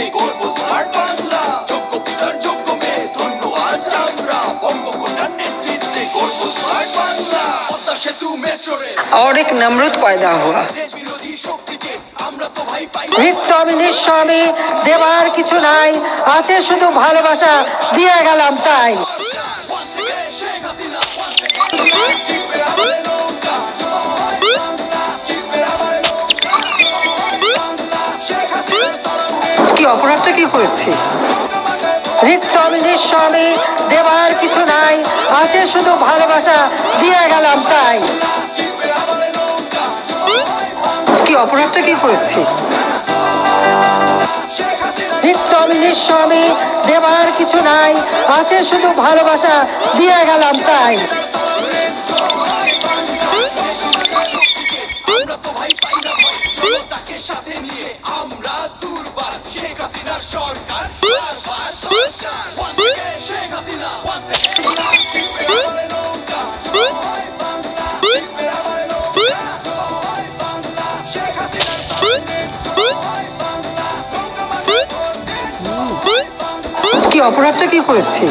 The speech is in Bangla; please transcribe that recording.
নিয়ে গর্ব স্মার্ট বাংলা। যোগ্য পিতার যোগ্য মেয়ে আমরা। বঙ্গকন্যার নেতৃত্বে স্মার্ট বাংলা। পদ্মা সেতু মেট্রো और एक नमरूद पैदा हुआ নিঃস্বামী দেবার কিছু নাই আছে শুধু ভালোবাসা দিয়ে গেলাম তাই। কি অপরাধটা কি করেছি মাথায় রিক্ত নিঃস্বামী দেবার কিছু নাই আছে শুধু ভালোবাসা দিয়ে গেলাম তাই। কি অপরাধটা কি করেছি নিঃস্বামী দেবার কিছু নাই আছে শুধু ভালোবাসা দিয়ে গেলাম তাই। কি অপরাধটা কি করেছি